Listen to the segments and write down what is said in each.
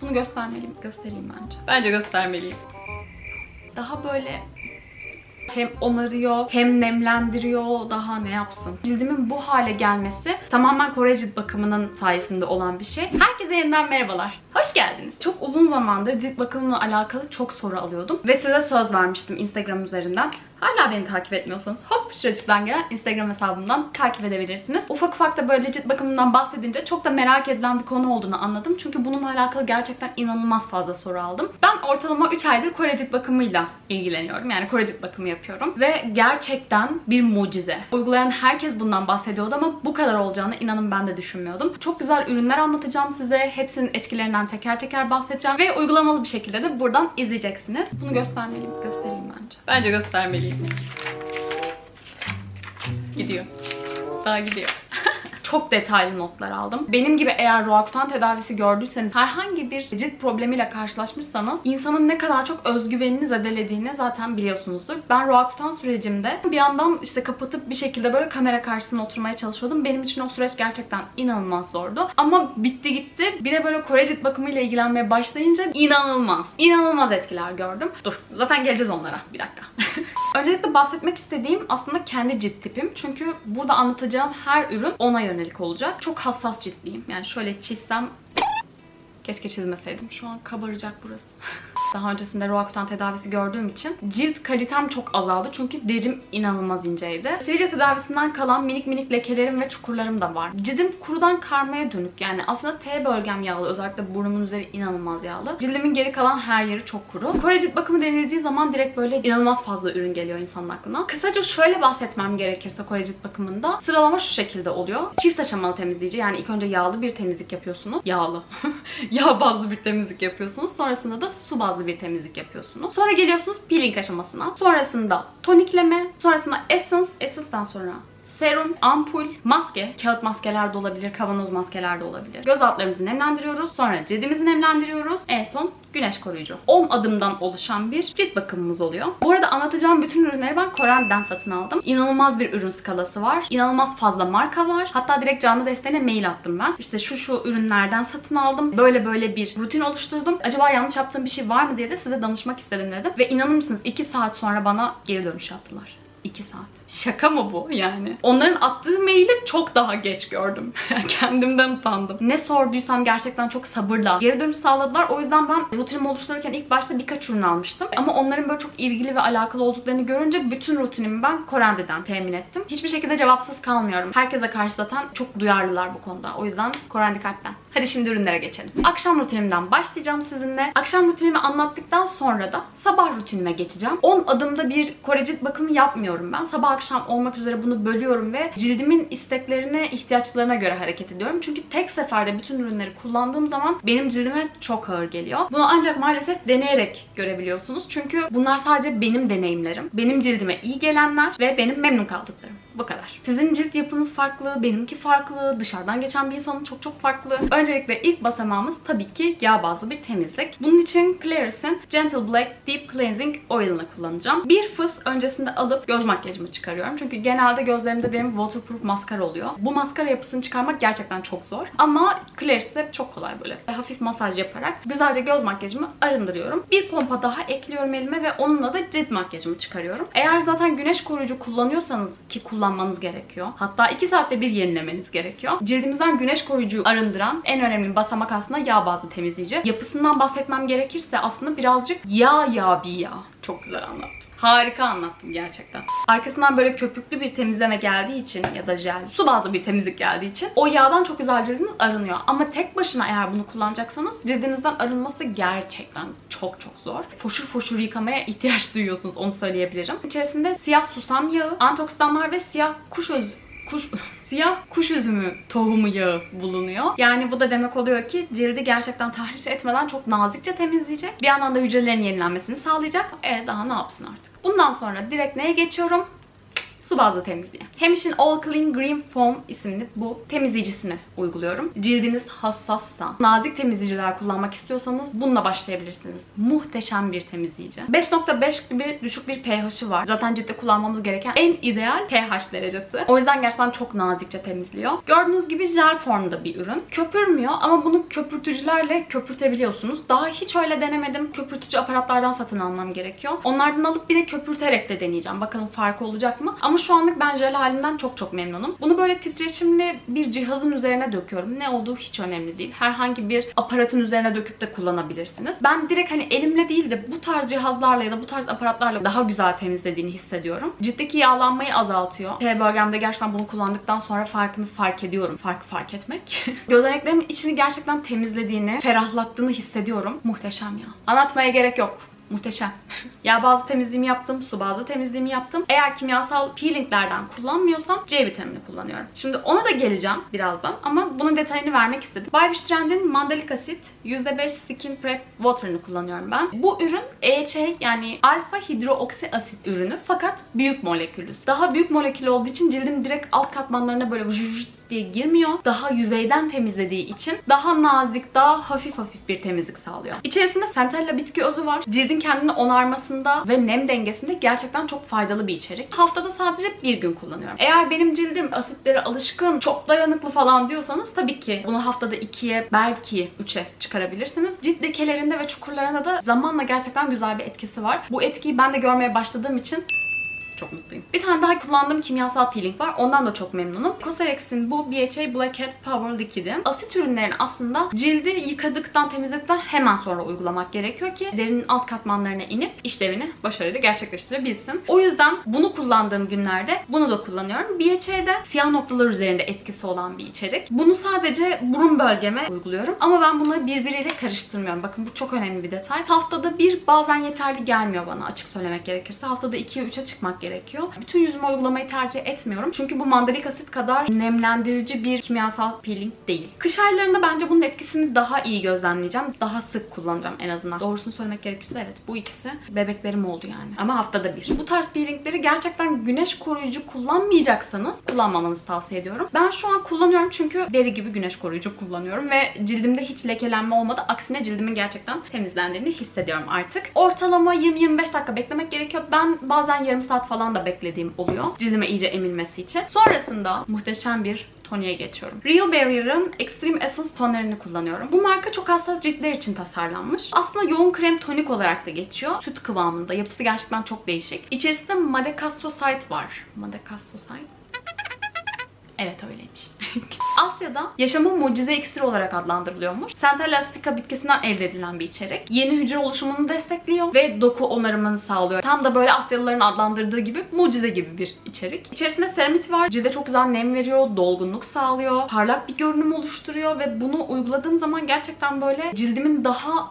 Bunu göstermeliyim. Göstereyim bence. Bence göstermeliyim. Daha böyle hem onarıyor hem nemlendiriyor daha ne yapsın. Cildimin bu hale gelmesi tamamen Kore cilt bakımının sayesinde olan bir şey. Herkese yeniden merhabalar. Hoş geldiniz. Çok uzun zamandır cilt bakımımla alakalı çok soru alıyordum. Ve size söz vermiştim Instagram üzerinden. Hala beni takip etmiyorsanız hop şuracıktan gelen Instagram hesabımdan takip edebilirsiniz. Ufak ufak da böyle cilt bakımından bahsedince çok da merak edilen bir konu olduğunu anladım. Çünkü bununla alakalı gerçekten inanılmaz fazla soru aldım. Ben ortalama 3 aydır Kore cilt bakımıyla ilgileniyorum. Yani Kore cilt bakımı yapıyorum. Ve gerçekten bir mucize. Uygulayan herkes bundan bahsediyordu ama bu kadar olacağını inanın ben de düşünmüyordum. Çok güzel ürünler anlatacağım size. Hepsinin etkilerinden teker teker bahsedeceğim. Ve uygulamalı bir şekilde de buradan izleyeceksiniz. Bunu göstermeliyim. Göstereyim bence. Bence göstermeliyim. Gidiyor. Daha gidiyor. Çok detaylı notlar aldım. Benim gibi eğer Roakutan tedavisi gördüyseniz, herhangi bir cilt problemiyle karşılaşmışsanız insanın ne kadar çok özgüvenini zedelediğini zaten biliyorsunuzdur. Ben Roakutan sürecimde bir yandan işte kapatıp bir şekilde böyle kamera karşısına oturmaya çalışıyordum. Benim için o süreç gerçekten inanılmaz zordu. Ama bitti gitti. Bir de böyle Kore cilt bakımıyla ilgilenmeye başlayınca inanılmaz, inanılmaz etkiler gördüm. Dur, zaten geleceğiz onlara. Bir dakika. Öncelikle bahsetmek istediğim aslında kendi cilt tipim. Çünkü burada anlatacağım her ürün ona yönelik olacak. Çok hassas ciltliyim. Yani şöyle çizsem Keşke çizmeseydim. Şu an kabaracak burası. Daha öncesinde Roakutan tedavisi gördüğüm için cilt kalitem çok azaldı. Çünkü derim inanılmaz inceydi. Sivilce tedavisinden kalan minik minik lekelerim ve çukurlarım da var. Cildim kurudan karmaya dönük. Yani aslında T bölgem yağlı. Özellikle burnumun üzeri inanılmaz yağlı. Cildimin geri kalan her yeri çok kuru. Kore cilt bakımı denildiği zaman direkt böyle inanılmaz fazla ürün geliyor insanın aklına. Kısaca şöyle bahsetmem gerekirse Kore cilt bakımında sıralama şu şekilde oluyor. Çift aşamalı temizleyici. Yani ilk önce yağlı bir temizlik yapıyorsunuz. Yağlı. Yağ bazlı bir temizlik yapıyorsunuz. Sonrasında da su bazlı bir temizlik yapıyorsunuz. Sonra geliyorsunuz peeling aşamasına. Sonrasında tonikleme. Sonrasında essence. Essence'dan sonra serum, ampul, maske, kağıt maskeler de olabilir, kavanoz maskeler de olabilir. Göz altlarımızı nemlendiriyoruz. Sonra cildimizi nemlendiriyoruz. En son güneş koruyucu. 10 adımdan oluşan bir cilt bakımımız oluyor. Bu arada anlatacağım bütün ürünleri ben Koren'den satın aldım. İnanılmaz bir ürün skalası var. İnanılmaz fazla marka var. Hatta direkt canlı desteğine mail attım ben. İşte şu şu ürünlerden satın aldım. Böyle böyle bir rutin oluşturdum. Acaba yanlış yaptığım bir şey var mı diye de size danışmak istedim dedim. Ve inanır mısınız 2 saat sonra bana geri dönüş yaptılar. 2 saat. Şaka mı bu yani? Onların attığı maili çok daha geç gördüm. Kendimden utandım. Ne sorduysam gerçekten çok sabırla geri dönüş sağladılar. O yüzden ben rutinimi oluştururken ilk başta birkaç ürün almıştım. Ama onların böyle çok ilgili ve alakalı olduklarını görünce bütün rutinimi ben Korendi'den temin ettim. Hiçbir şekilde cevapsız kalmıyorum. Herkese karşı zaten çok duyarlılar bu konuda. O yüzden Korendi kalpten. Hadi şimdi ürünlere geçelim. Akşam rutinimden başlayacağım sizinle. Akşam rutinimi anlattıktan sonra da sabah rutinime geçeceğim. 10 adımda bir Kore cilt bakımı yapmıyorum ben. Sabah akşam olmak üzere bunu bölüyorum ve cildimin isteklerine, ihtiyaçlarına göre hareket ediyorum. Çünkü tek seferde bütün ürünleri kullandığım zaman benim cildime çok ağır geliyor. Bunu ancak maalesef deneyerek görebiliyorsunuz. Çünkü bunlar sadece benim deneyimlerim. Benim cildime iyi gelenler ve benim memnun kaldıklarım. Bu kadar. Sizin cilt yapınız farklı, benimki farklı, dışarıdan geçen bir insanın çok çok farklı. Öncelikle ilk basamağımız tabii ki yağ bazlı bir temizlik. Bunun için Claris'in Gentle Black Deep Cleansing Oil'ını kullanacağım. Bir fıs öncesinde alıp göz makyajımı çıkarıyorum. Çünkü genelde gözlerimde benim waterproof maskara oluyor. Bu maskara yapısını çıkarmak gerçekten çok zor. Ama Claris'te çok kolay böyle. Hafif masaj yaparak güzelce göz makyajımı arındırıyorum. Bir pompa daha ekliyorum elime ve onunla da cilt makyajımı çıkarıyorum. Eğer zaten güneş koruyucu kullanıyorsanız ki kullanmanız gerekiyor. Hatta 2 saatte bir yenilemeniz gerekiyor. Cildimizden güneş koruyucu arındıran en önemli basamak aslında yağ bazlı temizleyici. Yapısından bahsetmem gerekirse aslında birazcık yağ yağ bir yağ. Çok güzel anlattım. Harika anlattım gerçekten. Arkasından böyle köpüklü bir temizleme geldiği için ya da jel, su bazlı bir temizlik geldiği için o yağdan çok güzel cildiniz arınıyor. Ama tek başına eğer bunu kullanacaksanız cildinizden arınması gerçekten çok çok zor. Foşur foşur yıkamaya ihtiyaç duyuyorsunuz onu söyleyebilirim. İçerisinde siyah susam yağı, antioksidanlar ve siyah kuş özü kuş siyah kuş üzümü tohumu yağı bulunuyor. Yani bu da demek oluyor ki cildi gerçekten tahriş etmeden çok nazikçe temizleyecek. Bir yandan da hücrelerin yenilenmesini sağlayacak. E daha ne yapsın artık? Bundan sonra direkt neye geçiyorum? Su bazlı temizliği. Hemiş'in All Clean Green Foam isimli bu temizleyicisini uyguluyorum. Cildiniz hassassa, nazik temizleyiciler kullanmak istiyorsanız bununla başlayabilirsiniz. Muhteşem bir temizleyici. 5.5 gibi düşük bir pH'i var. Zaten ciltte kullanmamız gereken en ideal pH derecesi. O yüzden gerçekten çok nazikçe temizliyor. Gördüğünüz gibi jel formda bir ürün. Köpürmüyor ama bunu köpürtücülerle köpürtebiliyorsunuz. Daha hiç öyle denemedim. Köpürtücü aparatlardan satın almam gerekiyor. Onlardan alıp bir de köpürterek de deneyeceğim. Bakalım farkı olacak mı? Ama şu anlık ben jel halinden çok çok memnunum. Bunu böyle titreşimli bir cihazın üzerine döküyorum. Ne olduğu hiç önemli değil. Herhangi bir aparatın üzerine döküp de kullanabilirsiniz. Ben direkt hani elimle değil de bu tarz cihazlarla ya da bu tarz aparatlarla daha güzel temizlediğini hissediyorum. Ciltteki yağlanmayı azaltıyor. T bölgemde gerçekten bunu kullandıktan sonra farkını fark ediyorum. Farkı fark etmek. Gözeneklerimin içini gerçekten temizlediğini, ferahlattığını hissediyorum. Muhteşem ya. Anlatmaya gerek yok. Muhteşem. Yağ bazlı temizliğimi yaptım, su bazlı temizliğimi yaptım. Eğer kimyasal peelinglerden kullanmıyorsam C vitamini kullanıyorum. Şimdi ona da geleceğim birazdan ama bunun detayını vermek istedim. Baybiş Trend'in mandalik asit %5 skin prep water'ını kullanıyorum ben. Bu ürün EHA yani alfa hidroksi asit ürünü fakat büyük moleküllü. Daha büyük moleküllü olduğu için cildin direkt alt katmanlarına böyle diye girmiyor. Daha yüzeyden temizlediği için daha nazik, daha hafif hafif bir temizlik sağlıyor. İçerisinde centella bitki özü var. Cildin kendini onarmasında ve nem dengesinde gerçekten çok faydalı bir içerik. Haftada sadece bir gün kullanıyorum. Eğer benim cildim asitlere alışkın, çok dayanıklı falan diyorsanız tabii ki bunu haftada ikiye belki üçe çıkarabilirsiniz. Cilt lekelerinde ve çukurlarında da zamanla gerçekten güzel bir etkisi var. Bu etkiyi ben de görmeye başladığım için çok mutluyum. Bir tane daha kullandığım kimyasal peeling var. Ondan da çok memnunum. Cosrx'in bu BHA Blackhead Power Liquid'i. Asit ürünlerini aslında cildi yıkadıktan, temizledikten hemen sonra uygulamak gerekiyor ki derinin alt katmanlarına inip işlevini başarıyla gerçekleştirebilsin. O yüzden bunu kullandığım günlerde bunu da kullanıyorum. BHA'de siyah noktalar üzerinde etkisi olan bir içerik. Bunu sadece burun bölgeme uyguluyorum. Ama ben bunları birbiriyle karıştırmıyorum. Bakın bu çok önemli bir detay. Haftada bir bazen yeterli gelmiyor bana açık söylemek gerekirse. Haftada 2'ye 3'e çıkmak gerekiyor. Bütün yüzüme uygulamayı tercih etmiyorum. Çünkü bu mandalik asit kadar nemlendirici bir kimyasal peeling değil. Kış aylarında bence bunun etkisini daha iyi gözlemleyeceğim. Daha sık kullanacağım en azından. Doğrusunu söylemek gerekirse evet bu ikisi bebeklerim oldu yani. Ama haftada bir. Bu tarz peelingleri gerçekten güneş koruyucu kullanmayacaksanız kullanmamanızı tavsiye ediyorum. Ben şu an kullanıyorum çünkü deri gibi güneş koruyucu kullanıyorum ve cildimde hiç lekelenme olmadı. Aksine cildimin gerçekten temizlendiğini hissediyorum artık. Ortalama 20-25 dakika beklemek gerekiyor. Ben bazen yarım saat falan da beklediğim oluyor. Cildime iyice emilmesi için. Sonrasında muhteşem bir toniğe geçiyorum. Real Barrier'ın Extreme Essence tonerini kullanıyorum. Bu marka çok hassas ciltler için tasarlanmış. Aslında yoğun krem tonik olarak da geçiyor. Süt kıvamında. Yapısı gerçekten çok değişik. İçerisinde Madecastosite var. Madecastosite. Evet öyleymiş. Asya'da yaşamın mucize iksiri olarak adlandırılıyormuş. Centella Astica bitkisinden elde edilen bir içerik. Yeni hücre oluşumunu destekliyor ve doku onarımını sağlıyor. Tam da böyle Asyalıların adlandırdığı gibi mucize gibi bir içerik. İçerisinde seramit var. Cilde çok güzel nem veriyor, dolgunluk sağlıyor, parlak bir görünüm oluşturuyor ve bunu uyguladığım zaman gerçekten böyle cildimin daha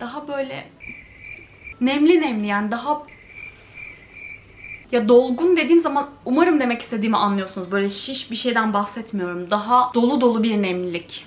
daha böyle nemli nemli yani daha ya dolgun dediğim zaman umarım demek istediğimi anlıyorsunuz. Böyle şiş bir şeyden bahsetmiyorum. Daha dolu dolu bir nemlilik.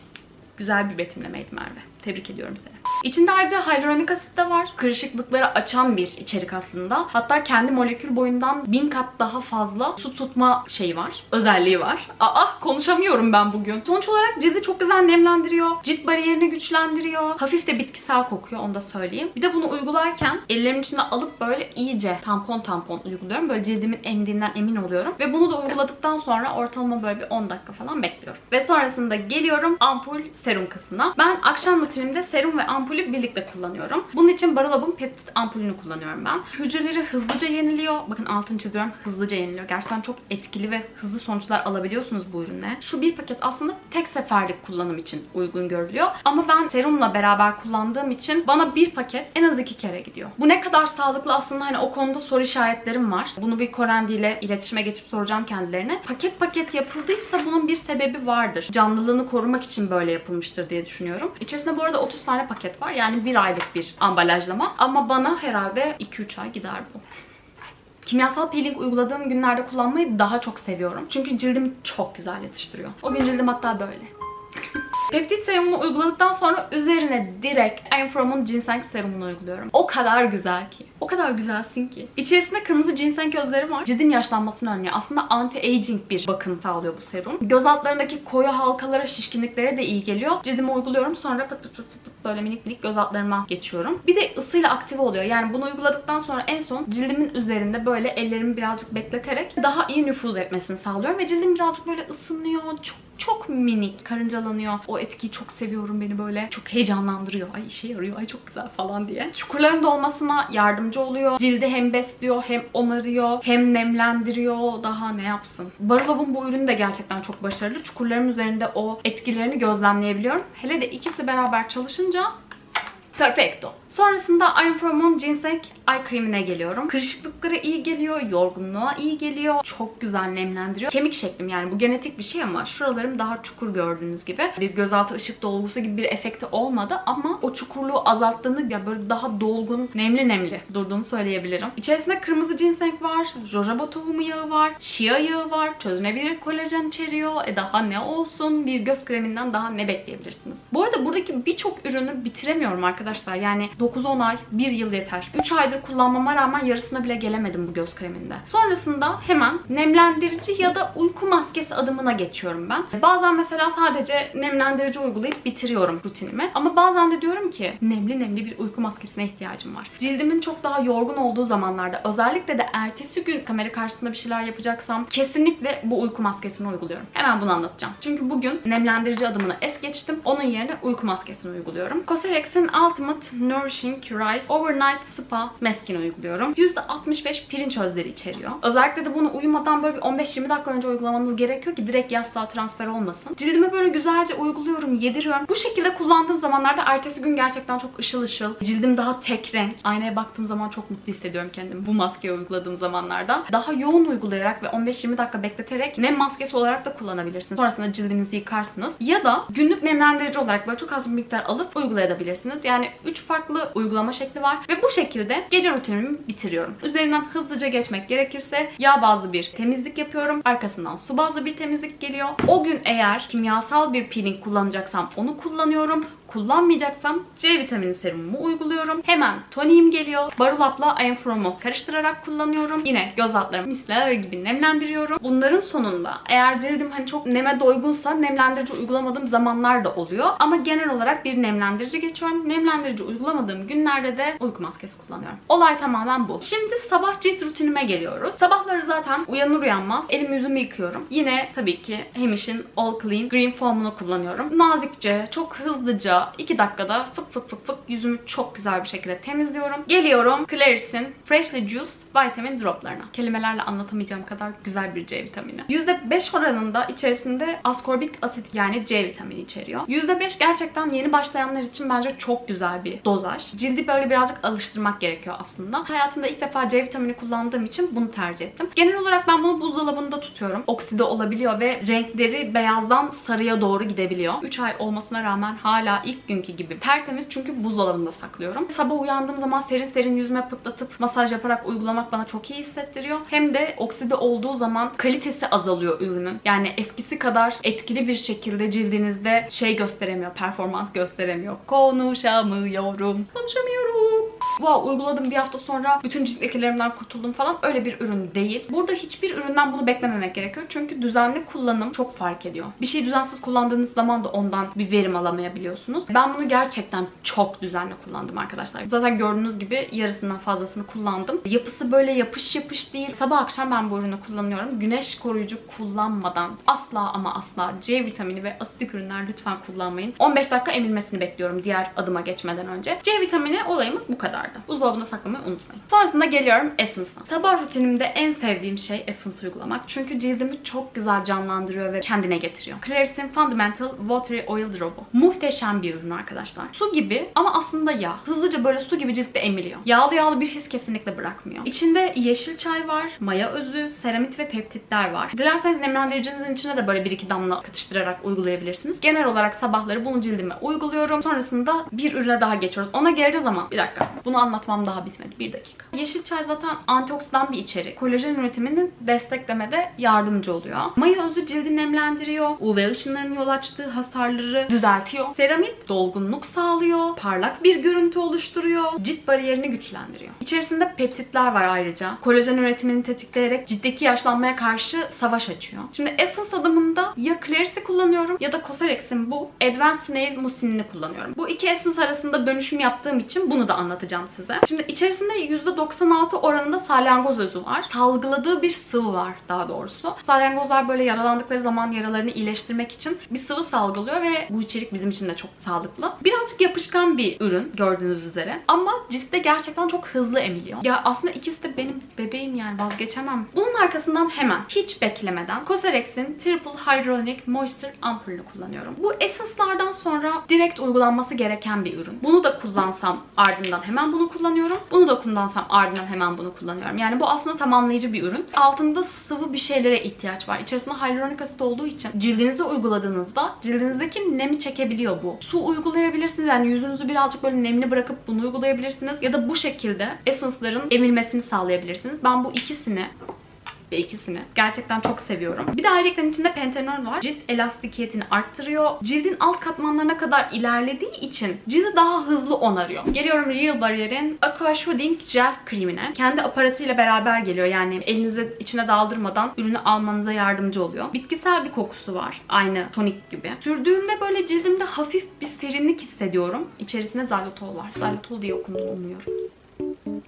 Güzel bir betimlemeydi Merve. Tebrik ediyorum seni. İçinde ayrıca hyaluronik asit de var. Kırışıklıkları açan bir içerik aslında. Hatta kendi molekül boyundan bin kat daha fazla su tutma şeyi var. Özelliği var. Aa konuşamıyorum ben bugün. Sonuç olarak cildi çok güzel nemlendiriyor. Cilt bariyerini güçlendiriyor. Hafif de bitkisel kokuyor onu da söyleyeyim. Bir de bunu uygularken ellerimin içine alıp böyle iyice tampon tampon uyguluyorum. Böyle cildimin emdiğinden emin oluyorum. Ve bunu da uyguladıktan sonra ortalama böyle bir 10 dakika falan bekliyorum. Ve sonrasında geliyorum ampul serum kısmına. Ben akşam rutinimde serum ve ampulü birlikte kullanıyorum. Bunun için Barolab'ın peptit ampulünü kullanıyorum ben. Hücreleri hızlıca yeniliyor. Bakın altını çiziyorum. Hızlıca yeniliyor. Gerçekten çok etkili ve hızlı sonuçlar alabiliyorsunuz bu ürünle. Şu bir paket aslında tek seferlik kullanım için uygun görülüyor. Ama ben serumla beraber kullandığım için bana bir paket en az iki kere gidiyor. Bu ne kadar sağlıklı aslında hani o konuda soru işaretlerim var. Bunu bir Korendi ile iletişime geçip soracağım kendilerine. Paket paket yapıldıysa bunun bir sebebi vardır. Canlılığını korumak için böyle yapılmıştır diye düşünüyorum. İçerisinde bu arada 30 tane paket var. Yani bir aylık bir ambalajlama. Ama bana herhalde 2-3 ay gider bu. Kimyasal peeling uyguladığım günlerde kullanmayı daha çok seviyorum. Çünkü cildimi çok güzel yatıştırıyor. O gün cildim hatta böyle. Peptit serumunu uyguladıktan sonra üzerine direkt I'm From'un ginseng serumunu uyguluyorum. O kadar güzel ki. O kadar güzelsin ki. İçerisinde kırmızı ginseng özleri var. Cildin yaşlanmasını önlüyor. Aslında anti-aging bir bakım sağlıyor bu serum. Göz altlarındaki koyu halkalara, şişkinliklere de iyi geliyor. Cildime uyguluyorum. Sonra pıt pıt pıt pıt böyle minik minik göz altlarıma geçiyorum. Bir de ısıyla aktive oluyor. Yani bunu uyguladıktan sonra en son cildimin üzerinde böyle ellerimi birazcık bekleterek daha iyi nüfuz etmesini sağlıyorum. Ve cildim birazcık böyle ısınıyor. Çok çok minik karıncalanıyor. O etkiyi çok seviyorum beni böyle. Çok heyecanlandırıyor. Ay işe yarıyor. Ay çok güzel falan diye. Çukurların dolmasına yardımcı oluyor. Cildi hem besliyor hem onarıyor hem nemlendiriyor. Daha ne yapsın? Barolab'ın bu ürünü de gerçekten çok başarılı. Çukurların üzerinde o etkilerini gözlemleyebiliyorum. Hele de ikisi beraber çalışınca Perfecto. Sonrasında From Home Ginseng Eye Cream'ine geliyorum. Kırışıklıklara iyi geliyor, yorgunluğa iyi geliyor. Çok güzel nemlendiriyor. Kemik şeklim yani bu genetik bir şey ama şuralarım daha çukur gördüğünüz gibi. Bir gözaltı ışık dolgusu gibi bir efekti olmadı ama o çukurluğu azalttığını ya böyle daha dolgun, nemli nemli durduğunu söyleyebilirim. İçerisinde kırmızı ginseng var, jojoba tohumu yağı var, shea yağı var, çözünebilir kolajen içeriyor. E daha ne olsun? Bir göz kreminden daha ne bekleyebilirsiniz? Bu arada buradaki birçok ürünü bitiremiyorum arkadaşlar. Yani 9-10 ay, 1 yıl yeter. 3 aydır kullanmama rağmen yarısına bile gelemedim bu göz kreminde. Sonrasında hemen nemlendirici ya da uyku maskesi adımına geçiyorum ben. Bazen mesela sadece nemlendirici uygulayıp bitiriyorum rutinimi. Ama bazen de diyorum ki nemli nemli bir uyku maskesine ihtiyacım var. Cildimin çok daha yorgun olduğu zamanlarda özellikle de ertesi gün kamera karşısında bir şeyler yapacaksam kesinlikle bu uyku maskesini uyguluyorum. Hemen bunu anlatacağım. Çünkü bugün nemlendirici adımını es geçtim. Onun yerine uyku maskesini uyguluyorum. Cosrx'in Ultimate Nourishing Rice Overnight Spa Maskini uyguluyorum. %65 pirinç özleri içeriyor. Özellikle de bunu uyumadan böyle bir 15-20 dakika önce uygulamanız gerekiyor ki direkt yastığa transfer olmasın. Cildime böyle güzelce uyguluyorum, yediriyorum. Bu şekilde kullandığım zamanlarda ertesi gün gerçekten çok ışıl ışıl. Cildim daha tek renk. Aynaya baktığım zaman çok mutlu hissediyorum kendimi bu maskeyi uyguladığım zamanlarda. Daha yoğun uygulayarak ve 15-20 dakika bekleterek nem maskesi olarak da kullanabilirsiniz. Sonrasında cildinizi yıkarsınız. Ya da günlük nemlendirici olarak böyle çok az bir miktar alıp uygulayabilirsiniz. Yani 3 farklı uygulama şekli var ve bu şekilde gece rutinimi bitiriyorum. Üzerinden hızlıca geçmek gerekirse yağ bazlı bir temizlik yapıyorum. Arkasından su bazlı bir temizlik geliyor. O gün eğer kimyasal bir peeling kullanacaksam onu kullanıyorum kullanmayacaksam C vitamini serumumu uyguluyorum. Hemen toniğim geliyor. Barulap'la I Am From'u karıştırarak kullanıyorum. Yine göz altlarımı misler gibi nemlendiriyorum. Bunların sonunda eğer cildim hani çok neme doygunsa nemlendirici uygulamadığım zamanlar da oluyor. Ama genel olarak bir nemlendirici geçiyorum. Nemlendirici uygulamadığım günlerde de uyku maskesi kullanıyorum. Olay tamamen bu. Şimdi sabah cilt rutinime geliyoruz. Sabahları zaten uyanır uyanmaz elimi yüzümü yıkıyorum. Yine tabii ki Hemiş'in All Clean Green Foam'unu kullanıyorum. Nazikçe, çok hızlıca 2 dakikada fık fık fık fık yüzümü çok güzel bir şekilde temizliyorum. Geliyorum Clarice'in Freshly Juiced Vitamin Droplarına. Kelimelerle anlatamayacağım kadar güzel bir C vitamini. %5 oranında içerisinde askorbik asit yani C vitamini içeriyor. %5 gerçekten yeni başlayanlar için bence çok güzel bir dozaj. Cildi böyle birazcık alıştırmak gerekiyor aslında. Hayatımda ilk defa C vitamini kullandığım için bunu tercih ettim. Genel olarak ben bunu buzdolabında tutuyorum. Okside olabiliyor ve renkleri beyazdan sarıya doğru gidebiliyor. 3 ay olmasına rağmen hala ilk günkü gibi tertemiz çünkü buzdolabında saklıyorum. Sabah uyandığım zaman serin serin yüzüme pıtlatıp masaj yaparak uygulamak bana çok iyi hissettiriyor. Hem de okside olduğu zaman kalitesi azalıyor ürünün. Yani eskisi kadar etkili bir şekilde cildinizde şey gösteremiyor, performans gösteremiyor. Konuşamıyorum. Konuşamıyorum. Wow uyguladım bir hafta sonra bütün cilt lekelerimden kurtuldum falan öyle bir ürün değil. Burada hiçbir üründen bunu beklememek gerekiyor. Çünkü düzenli kullanım çok fark ediyor. Bir şeyi düzensiz kullandığınız zaman da ondan bir verim alamayabiliyorsunuz. Ben bunu gerçekten çok düzenli kullandım arkadaşlar. Zaten gördüğünüz gibi yarısından fazlasını kullandım. Yapısı böyle yapış yapış değil. Sabah akşam ben bu ürünü kullanıyorum. Güneş koruyucu kullanmadan asla ama asla C vitamini ve asitik ürünler lütfen kullanmayın. 15 dakika emilmesini bekliyorum diğer adıma geçmeden önce. C vitamini olayımız bu kadardı. Buzdolabında saklamayı unutmayın. Sonrasında geliyorum Essence'a. Sabah rutinimde en sevdiğim şey Essence uygulamak. Çünkü cildimi çok güzel canlandırıyor ve kendine getiriyor. Clarice'in Fundamental Watery Oil Drop'u. Muhteşem bir ürün arkadaşlar. Su gibi ama aslında yağ. Hızlıca böyle su gibi ciltte emiliyor. Yağlı yağlı bir his kesinlikle bırakmıyor. İçinde yeşil çay var, maya özü, seramit ve peptitler var. Dilerseniz nemlendiricinizin içine de böyle bir iki damla katıştırarak uygulayabilirsiniz. Genel olarak sabahları bunu cildime uyguluyorum. Sonrasında bir ürüne daha geçiyoruz. Ona geleceğiz ama bir dakika. Bunu Bunu anlatmam daha bitmedi. Bir dakika. Yeşil çay zaten antioksidan bir içerik. Kolajen üretimini desteklemede yardımcı oluyor. Maya özü cildi nemlendiriyor. UV ışınlarının yol açtığı hasarları düzeltiyor. Seramit dolgunluk sağlıyor. Parlak bir görüntü oluşturuyor. Cilt bariyerini güçlendiriyor. İçerisinde peptitler var ayrıca. Kolajen üretimini tetikleyerek ciltteki yaşlanmaya karşı savaş açıyor. Şimdi Essence adımında ya Claris'i kullanıyorum ya da Cosrx'in bu Advanced Snail Mucine'ini kullanıyorum. Bu iki Essence arasında dönüşüm yaptığım için bunu da anlatacağım size. Şimdi içerisinde %96 oranında salyangoz özü var. Salgıladığı bir sıvı var daha doğrusu. Salyangozlar böyle yaralandıkları zaman yaralarını iyileştirmek için bir sıvı salgılıyor ve bu içerik bizim için de çok sağlıklı. Birazcık yapışkan bir ürün gördüğünüz üzere. Ama ciltte gerçekten çok hızlı emiliyor. Ya aslında ikisi de benim bebeğim yani vazgeçemem. Bunun arkasından hemen hiç beklemeden Cosrx'in Triple Hyaluronic Moisture ampulünü kullanıyorum. Bu Essence'lardan sonra direkt uygulanması gereken bir ürün. Bunu da kullansam ardından hemen bunu kullanıyorum. Bunu da kullansam ardından hemen bunu kullanıyorum. Yani bu aslında tamamlayıcı bir ürün. Altında sıvı bir şeylere ihtiyaç var. İçerisinde hyaluronik asit olduğu için cildinize uyguladığınızda cildinizdeki nemi çekebiliyor bu. Su uygulayabilirsiniz. Yani yüzünüzü birazcık böyle nemli bırakıp bunu uygulayabilirsiniz. Ya da bu şekilde Essence'ların emilmesini sağlayabilirsiniz. Ben bu ikisini ve ikisini gerçekten çok seviyorum. Bir de ayrıca içinde pentenol var. Cilt elastikiyetini arttırıyor. Cildin alt katmanlarına kadar ilerlediği için cildi daha hızlı onarıyor. Geliyorum Real Barrier'in Aqua Shooting Gel kremine. Kendi aparatıyla beraber geliyor. Yani elinize içine daldırmadan ürünü almanıza yardımcı oluyor. Bitkisel bir kokusu var. Aynı tonik gibi. Sürdüğümde böyle cildimde hafif bir serinlik hissediyorum. İçerisinde xylitol var. Xylitol diye okunduğunu umuyorum.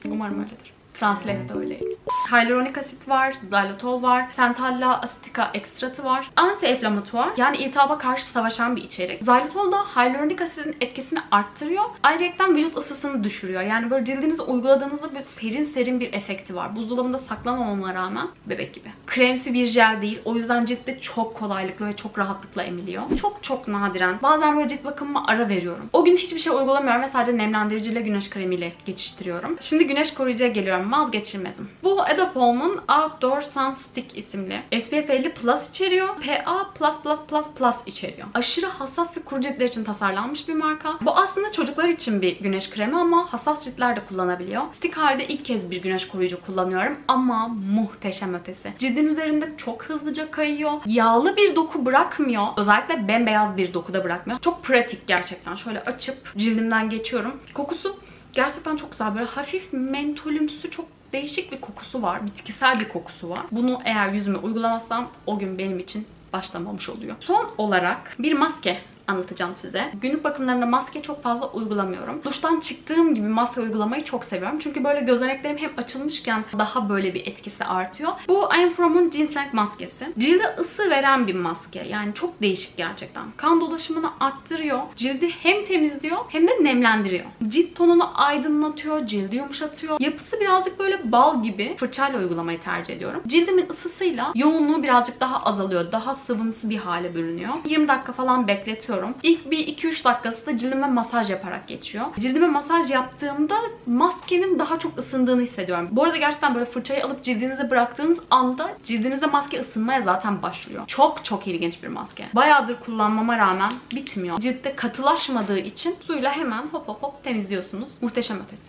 Umarım öyledir. Translate de öyleydi. Hyaluronik asit var, xylitol var, Centella acetica ekstratı var. Anti-enflamatuar yani iltihaba karşı savaşan bir içerik. Xylitol da hyaluronik asitin etkisini arttırıyor. Ayrıca vücut ısısını düşürüyor. Yani böyle cildinize uyguladığınızda bir serin serin bir efekti var. Buzdolabında saklamamama rağmen bebek gibi. Kremsi bir jel değil. O yüzden ciltte çok kolaylıkla ve çok rahatlıkla emiliyor. Çok çok nadiren. Bazen böyle cilt bakımıma ara veriyorum. O gün hiçbir şey uygulamıyorum ve sadece nemlendiriciyle güneş kremiyle geçiştiriyorum. Şimdi güneş koruyucuya geliyorum. Vazgeçilmezim. Bu Edapalm'un Outdoor Sun Stick isimli. SPF 50 Plus içeriyor. PA++++ içeriyor. Aşırı hassas ve kuru ciltler için tasarlanmış bir marka. Bu aslında çocuklar için bir güneş kremi ama hassas ciltler de kullanabiliyor. Stick halde ilk kez bir güneş koruyucu kullanıyorum ama muhteşem ötesi. Cildin üzerinde çok hızlıca kayıyor. Yağlı bir doku bırakmıyor. Özellikle bembeyaz bir doku da bırakmıyor. Çok pratik gerçekten. Şöyle açıp cildimden geçiyorum. Kokusu gerçekten çok güzel. Böyle hafif mentolümsü çok değişik bir kokusu var. Bitkisel bir kokusu var. Bunu eğer yüzüme uygulamazsam o gün benim için başlamamış oluyor. Son olarak bir maske anlatacağım size. Günlük bakımlarımda maske çok fazla uygulamıyorum. Duştan çıktığım gibi maske uygulamayı çok seviyorum. Çünkü böyle gözeneklerim hem açılmışken daha böyle bir etkisi artıyor. Bu I Am From'un Ginseng maskesi. Cilde ısı veren bir maske. Yani çok değişik gerçekten. Kan dolaşımını arttırıyor. Cildi hem temizliyor hem de nemlendiriyor. Cilt tonunu aydınlatıyor, cildi yumuşatıyor. Yapısı birazcık böyle bal gibi. Fırçayla uygulamayı tercih ediyorum. Cildimin ısısıyla yoğunluğu birazcık daha azalıyor. Daha sıvımsı bir hale bürünüyor. 20 dakika falan bekletiyorum. İlk bir 2-3 dakikası da cildime masaj yaparak geçiyor. Cildime masaj yaptığımda maskenin daha çok ısındığını hissediyorum. Bu arada gerçekten böyle fırçayı alıp cildinize bıraktığınız anda cildinizde maske ısınmaya zaten başlıyor. Çok çok ilginç bir maske. Bayağıdır kullanmama rağmen bitmiyor. Ciltte katılaşmadığı için suyla hemen hop hop hop temizliyorsunuz. Muhteşem ötesi.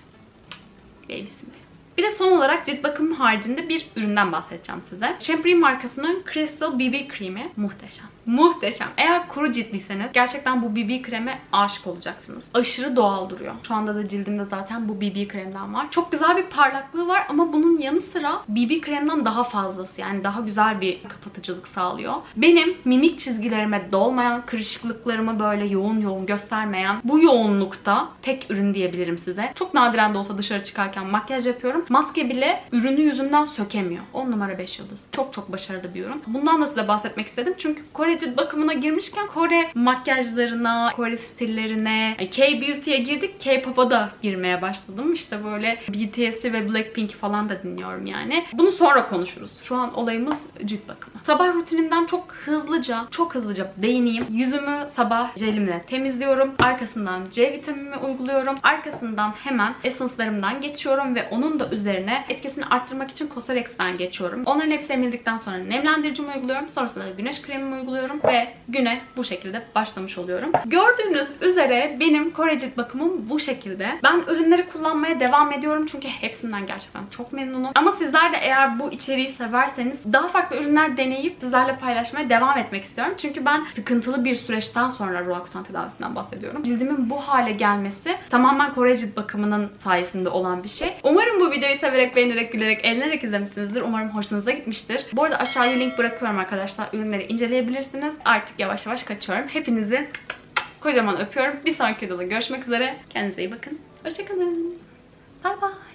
Babysin benim. Bir de son olarak cilt bakımı haricinde bir üründen bahsedeceğim size. Shampoo markasının Crystal BB kremi muhteşem. Muhteşem. Eğer kuru ciltliyseniz gerçekten bu BB kreme aşık olacaksınız. Aşırı doğal duruyor. Şu anda da cildimde zaten bu BB kremden var. Çok güzel bir parlaklığı var ama bunun yanı sıra BB kremden daha fazlası. Yani daha güzel bir kapatıcılık sağlıyor. Benim mimik çizgilerime dolmayan, kırışıklıklarımı böyle yoğun yoğun göstermeyen bu yoğunlukta tek ürün diyebilirim size. Çok nadiren de olsa dışarı çıkarken makyaj yapıyorum. Maske bile ürünü yüzümden sökemiyor. 10 numara 5 yıldız. Çok çok başarılı bir ürün. Bundan da size bahsetmek istedim. Çünkü Kore cilt bakımına girmişken Kore makyajlarına, Kore stillerine, K-Beauty'ye girdik. K-Pop'a da girmeye başladım. İşte böyle BTS'i ve Blackpink'i falan da dinliyorum yani. Bunu sonra konuşuruz. Şu an olayımız cilt bakımı. Sabah rutinimden çok hızlıca, çok hızlıca değineyim. Yüzümü sabah jelimle temizliyorum. Arkasından C vitaminimi uyguluyorum. Arkasından hemen essence'larımdan geçiyorum ve onun da üzerine etkisini arttırmak için Cosrx'ten geçiyorum. Onların hepsi emildikten sonra nemlendiricimi uyguluyorum. Sonrasında da güneş kremimi uyguluyorum. ve güne bu şekilde başlamış oluyorum. Gördüğünüz üzere benim Kore cilt bakımım bu şekilde. Ben ürünleri kullanmaya devam ediyorum çünkü hepsinden gerçekten çok memnunum. Ama sizler de eğer bu içeriği severseniz daha farklı ürünler deneyip sizlerle paylaşmaya devam etmek istiyorum. Çünkü ben sıkıntılı bir süreçten sonra Roakutan tedavisinden bahsediyorum. Cildimin bu hale gelmesi tamamen Kore cilt bakımının sayesinde olan bir şey. Umarım bu videoyu severek, beğenerek, gülerek, eğlenerek izlemişsinizdir. Umarım hoşunuza gitmiştir. Bu arada aşağıya link bırakıyorum arkadaşlar. Ürünleri inceleyebilirsiniz. Artık yavaş yavaş kaçıyorum. Hepinizi kocaman öpüyorum. Bir sonraki videoda görüşmek üzere. Kendinize iyi bakın. Hoşçakalın. Bay bay.